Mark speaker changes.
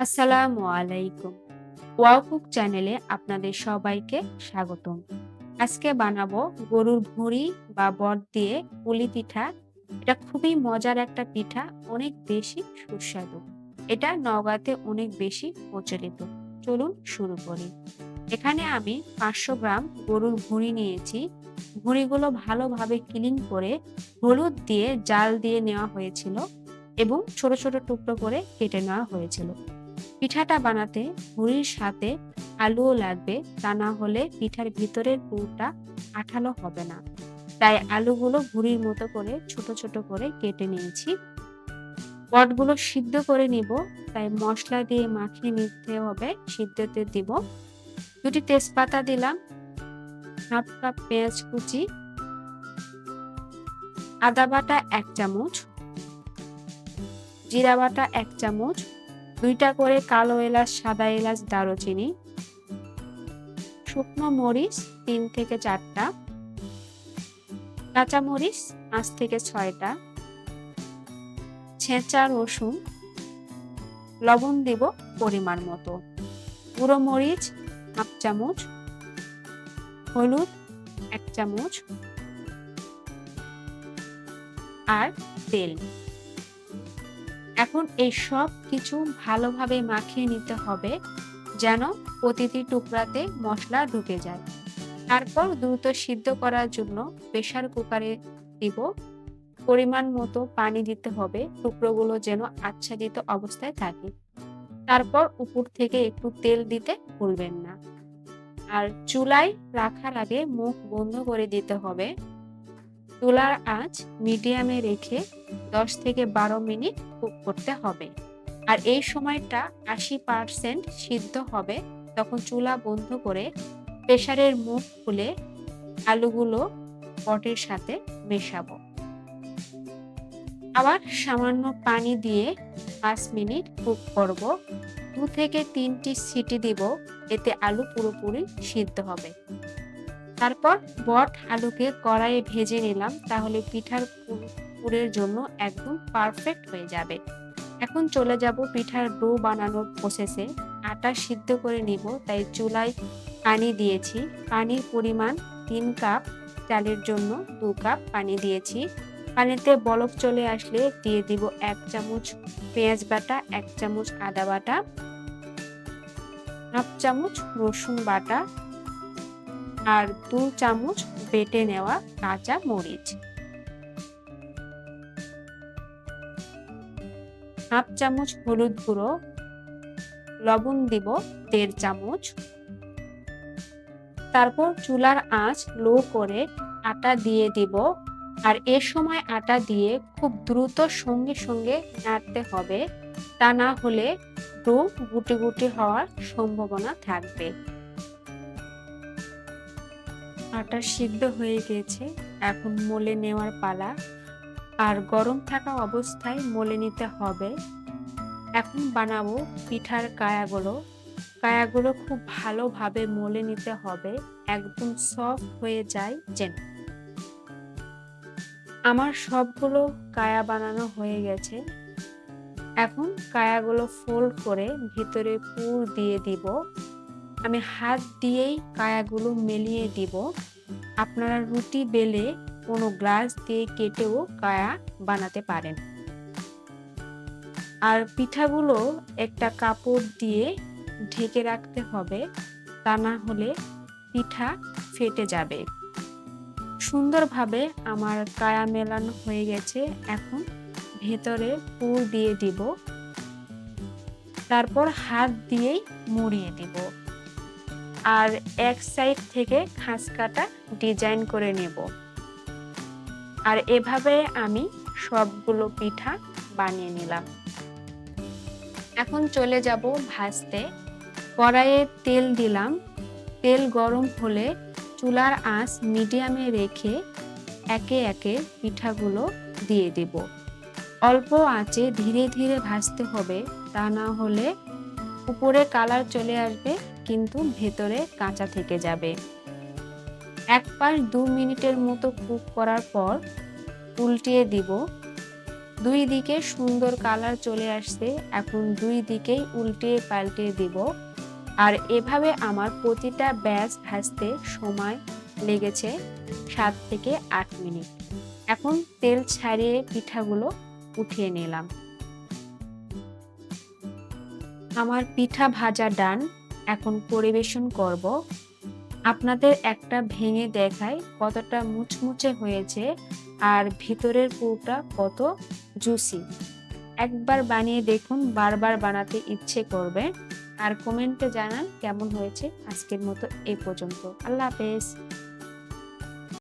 Speaker 1: আসসালামু আলাইকুম। Wow cook চ্যানেলে আপনাদের সবাইকে স্বাগতম। আজকে বানাবো গরুর ভুঁড়ি বা বট দিয়ে পুলি পিঠা। এটা খুবই মজার একটা পিঠা, অনেক বেশি সুস্বাদু। এটা নওগাঁতে অনেক বেশি প্রচলিত। চলুন শুরু করি। এখানে আমি পাঁচশো গ্রাম গরুর ভুঁড়ি নিয়েছি। ভুঁড়িগুলো ভালোভাবে ক্লিন করে হলুদ দিয়ে জাল দিয়ে নেওয়া হয়েছিল এবং ছোট ছোট টুকরো করে কেটে নেওয়া হয়েছিল। পিঠাটা বানাতে ভুড়ির সাথে আলুও লাগবে। তা না হলে পিঠার ভিতরের পুরটা আঠালো হবে না। তাই আলুগুলো ভুড়ির মতো করে, ছোট ছোট করে কেটে নিয়েছি। পটগুলো সিদ্ধ করে নিব। তাই মশলা দিয়ে মাখিয়ে নিতে হবে। সিদ্ধতে দিব দুটি তেজপাতা দিলাম, হাফ কাপ পেঁয়াজ কুচি, আদা বাটা এক চামচ, জিরা বাটা এক চামচ দুইটা করে কালো এলাচ, সাদা এলাচ, দারুচিনি, শুকনো মরিচ তিন থেকে চারটা, কাঁচা মরিচ পাঁচ থেকে ছয়টা, ছেঁচা রসুন, লবণ দিব পরিমাণ মতো, গুঁড়ো মরিচ হাফ চামচ, হলুদ এক চামচ, আর তেল। এখন এই সব কিছু ভালোভাবে মাখিয়ে নিতে হবে যেন প্রতিটি টুকরাতে মশলা ঢুকে যায়। তারপর দ্রুত সিদ্ধ করার জন্য প্রেশার কুকারে দিব। পরিমাণ মতো পানি দিতে হবে, টুকরোগুলো যেন আচ্ছাদিত অবস্থায় থাকে। তারপর উপর থেকে একটু তেল দিতে ভুলবেন না। আর চুলায় রাখার আগে মুখ বন্ধ করে দিতে হবে। চুলার আঁচ মিডিয়ামে রেখে দশ থেকে বারো মিনিট কুক করতে হবে। আর এই সময়টা আশি পারসেন্ট সিদ্ধ হবে তখন চুলা বন্ধ করে প্রেশারের মুখ খুলে আলুগুলো পটের সাথে মেশাবো। আবার সামান্য পানি দিয়ে পাঁচ মিনিট কুক করব। দু থেকে তিনটি সিটি দিব, এতে আলু পুরোপুরি সিদ্ধ হবে। তারপর বট আলুকে কড়াইয়ে ভেজে নিলাম, তাহলে পিঠার পুরের জন্য একদম পারফেক্ট হয়ে যাবে। এখন চলে যাব পিঠার ডো বানানোর প্রসেসে আটা সিদ্ধ করে নিব, তাই চুলায় পানি দিয়েছি। পানির পরিমাণ তিন কাপ, চালের জন্য দু কাপ পানি দিয়েছি। পানিতে বলক চলে আসলে দিয়ে দিব এক চামচ পেঁয়াজ বাটা, এক চামচ আদা বাটা, হাফ চামচ রসুন বাটা আর দু চামচ বেটে নেওয়া কাঁচা মরিচ। হাফ চামচ হলুদ গুঁড়ো। লবণ দিব দেড় চামচ। তারপর চুলার আঁচ লো করে আটা দিয়ে দিব। আর এ সময় আটা দিয়ে খুব দ্রুত সঙ্গে সঙ্গে নাড়তে হবে। তা না হলে ডো গুটি গুটি হওয়ার সম্ভাবনা থাকবে। আটা সিদ্ধ হয়ে গেছে, এখন মলে নেওয়ার পালা। আর গরম থাকা অবস্থায় মলে নিতে হবে। এখন বানাবো পিঠার কায়াগুলো। কায়াগুলো খুব ভালোভাবে মলে নিতে হবে, একদম সফট হয়ে যায় যেন। আমার সবগুলো কায়া বানানো হয়ে গেছে। এখন কায়াগুলো ফোল্ড করে ভিতরে পুর দিয়ে দিব। আমি হাত দিয়েই কায়াগুলো মেলিয়ে দিব। আপনারা রুটি বেলে কোনো গ্লাস দিয়ে কেটেও কায়া বানাতে পারেন। আর পিঠাগুলো একটা কাপড় দিয়ে ঢেকে রাখতে হবে, তা না হলে পিঠা ফেটে যাবে। সুন্দরভাবে আমার কায়া মেলানো হয়ে গেছে, এখন ভেতরে পুর দিয়ে দিব। তারপর হাত দিয়েই মুড়িয়ে দিব। আর এক সাইড থেকে খাঁজ কাটা ডিজাইন করে নেব। আর এভাবে আমি সবগুলো পিঠা বানিয়ে নিলাম। এখন চলে যাব ভাজতে। কড়াইয়ে তেল দিলাম। তেল গরম হলে চুলার আঁচ মিডিয়ামে রেখে একে একে পিঠাগুলো দিয়ে দেব। অল্প আঁচে ধীরে ধীরে ভাজতে হবে, তা না হলে উপরে কালার চলে আসবে কিন্তু ভেতরে কাঁচা থেকে যাবে। এক পাশ দু মিনিটের মতো কুক করার পর উল্টিয়ে দিব। দুই দিকে সুন্দর কালার চলে আসছে, এখন দুই দিকেই উল্টে পাল্টে দিব। আর এভাবে আমার প্রতিটা ব্যাচ ভাজতে সময় লেগেছে সাত থেকে আট মিনিট। এখন তেল ছাড়িয়ে পিঠাগুলো উঠিয়ে নিলাম। আমার পিঠা ভাজা ডান। এখন পরিবেশন করব। আপনাদের একটা ভেঙে দেখায় কতটা মুচমুচে হয়েছে আর ভিতরের পুরটা কত জুসি। একবার বানিয়ে দেখুন, বারবার বানাতে ইচ্ছে করবে। আর কমেন্টে জানান কেমন হয়েছে আজকের মতো এই পর্যন্ত। আল্লাহ হাফেজ।